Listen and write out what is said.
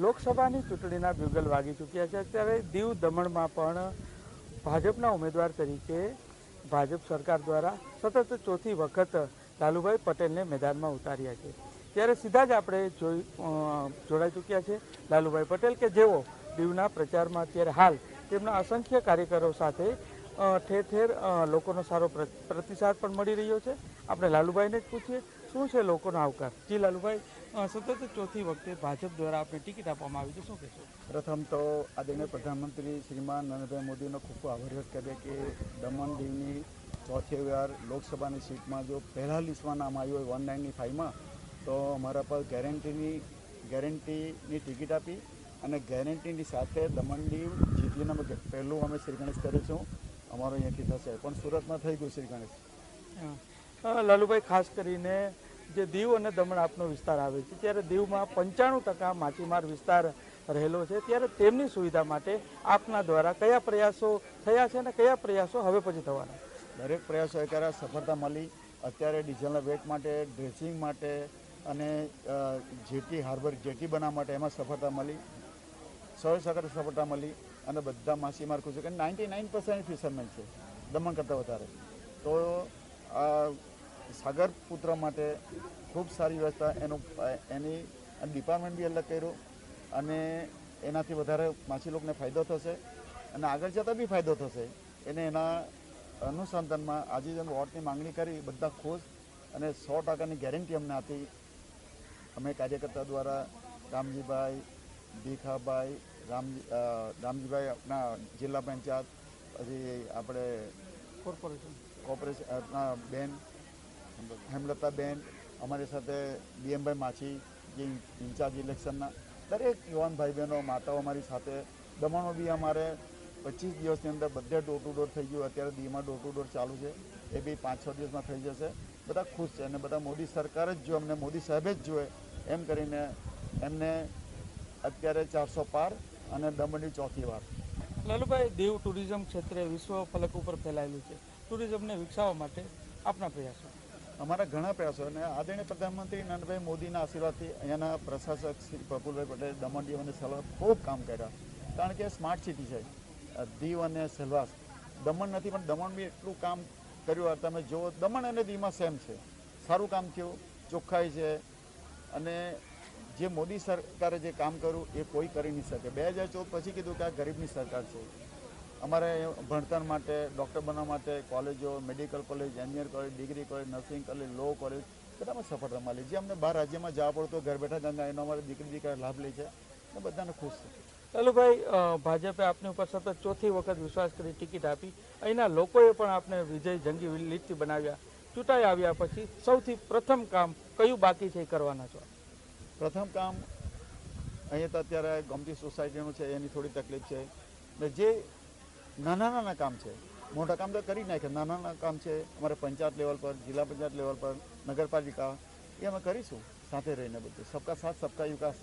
લોકસભાની ચૂંટણીના બ્યુગલ વાગી ચૂક્યા છે. અત્યારે દીવ દમણમાં પણ ભાજપના ઉમેદવાર તરીકે ભાજપ સરકાર દ્વારા સતત ચોથી વખત લાલુભાઈ પટેલને મેદાનમાં ઉતાર્યા છે. ત્યારે સીધા જ આપણે જોઈ જોડાઈ ચૂક્યા છે લાલુભાઈ પટેલ કે જેઓ દીવના પ્રચારમાં અત્યારે હાલ તેમના અસંખ્ય કાર્યકરો સાથે ઠેર ઠેર લોકોનો સારો પ્ર- પ્રતિસાદ પણ મળી રહ્યો છે. આપણે લાલુભાઈને જ પૂછીએ, શું છે લોકોનો આવકાર? જી લાલુભાઈ. સતત ચોથી વખતે ભાજપ દ્વારા આપણે ટિકિટ આપવામાં આવી છે. શું કહેશો? પ્રથમ તો આદરણીય પ્રધાનમંત્રી શ્રીમાન નરેન્દ્રભાઈ મોદીનો ખૂબ ખૂબ આભાર વ્યક્ત કરીએ કે દમણ દીવની ચોથી વાર લોકસભાની સીટમાં જો પહેલાં લિસ્ટમાં નામ આવ્યું હોય વન નાઇન્ટી ફાઇવમાં તો અમારા પર ગેરંટીની ગેરંટીની ટિકિટ આપી અને ગેરંટીની સાથે દમણ દીવ જીતીને અમે પહેલું અમે શ્રી ગણેશ કરીશું અમારો અહીંયાથી થશે. પણ સુરતમાં થઈ ગયું શ્રી ગણેશ. લાલુભાઈ ખાસ કરીને જે દીવ અને દમણ આપનો વિસ્તાર આવે છે, ત્યારે દીવમાં પંચાણું ટકા માછીમાર વિસ્તાર રહેલો છે. ત્યારે તેમની સુવિધા માટે આપના દ્વારા કયા પ્રયાસો થયા છે અને કયા પ્રયાસો હવે પછી થવાના? દરેક પ્રયાસો અત્યારે સફળતા મળી. અત્યારે ડીઝલના વેટ માટે, ડ્રેસિંગ માટે અને જેટી હાર્બર, જેટી બનાવવા માટે એમાં સફળતા મળી. સૌ સખત સફળતા મળી અને બધા માછીમાર ખુશ છે. કે નાઇન્ટી નાઇન પર્સન્ટ ફિશરમેન છે, દમણ કરતાં વધારે. તો સાગર પુત્ર માટે ખૂબ સારી વ્યવસ્થા એનું એની ડિપાર્ટમેન્ટ બી અલગ કર્યું અને એનાથી વધારે માછી લોકોને ફાયદો થશે અને આગળ જતાં બી ફાયદો થશે. એને એના અનુસંધાનમાં આજે જેમ વોટની માંગણી કરી બધા ખુશ અને સો ટકાની ગેરંટી અમને આપી. અમે કાર્યકર્તા દ્વારા રામજીભાઈ ભીખાભાઈ રામજી રામજીભાઈ આપણા જિલ્લા પંચાયત પછી આપણે કોર્પોરેશન કોર્પોરેશન બેન હેમલતાબેન અમારી સાથે બીએમભાઈ માછી, જે ઇન્ચાર્જ ઇલેક્શનના દરેક યુવાન ભાઈ બહેનો માતાઓ અમારી સાથે. દમણમાં બી અમારે પચીસ દિવસની અંદર બધે ડોર ટુ ડોર થઈ ગયું. અત્યારે દીમાં ડોર ટુ ડોર ચાલુ છે. એ બી પાંચ છ દિવસમાં થઈ જશે. બધા ખુશ છે અને બધા મોદી સરકાર જ જોઈએ અમને મોદી સાહેબે જ જોઈએ એમ કરીને એમને અત્યારે ચારસો પાર અને દમણની ચોથી વાર. લાલુભાઈ, દીવ ટુરિઝમ ક્ષેત્રે વિશ્વ ફલક ઉપર ફેલાયેલું છે. ટુરિઝમને વિકસાવવા માટે આપના પ્રયાસો. અમારા ઘણા પ્રયાસો અને આદરણીય પ્રધાનમંત્રી નરેન્દ્રભાઈ મોદીના આશીર્વાદથી અહીંયાના પ્રશાસક શ્રી પ્રફુલભાઈ પટેલ દમણ અને સેલવાસ ખૂબ કામ કર્યા. કારણ કે સ્માર્ટ સિટી છે. દીવ અને સેલવાસ. દમણ નથી, પણ દમણ બી એટલું કામ કર્યું. તમે જુઓ, દમણ અને દીવમાં સેમ છે. સારું કામ થયું, ચોખ્ખાઈ છે. અને જે મોદી સરકારે જે કામ કર્યું, એ કોઈ કરી નહીં શકે. બે હજાર ચૌદ પછી કીધું કે આ ગરીબની સરકાર છે. અમારે ભણતર માટે ડૉક્ટર બનવા માટે કોલેજો medical college engineer college degree college nursing college law college બધામાં સફળતા મળી જે અમને બહાર રાજ્યમાં જવા પડતો ઘર બેઠા ધંધા એનો અમારે દીકરી દીકરા લાભ લે છે અને બધાને ખુશ છે. લાલુભાઈ ભાજપે આપની ઉપર સતત ચોથી વખત વિશ્વાસ કરી ટિકિટ આપી. અહીંના લોકોએ પણ આપને વિજય જંગી લીટથી બનાવ્યા. ચૂંટાઈ આવ્યા પછી સૌથી પ્રથમ કામ કયું બાકી છે એ કરવાના છો? પ્રથમ કામ અહીંયા તો અત્યારે ગમતી સોસાયટીનું છે એની થોડી તકલીફ છે. ને જે નાના નાના કામ છે. મોટા કામ તો કરી નાખે નાના નાના કામ છે. અમારે પંચાયત લેવલ પર, જિલ્લા પંચાયત લેવલ પર, નગરપાલિકા, એ અમે કરીશું. સાથે રહીને બધું. સબકા સાથ, સબકા વિકાસ.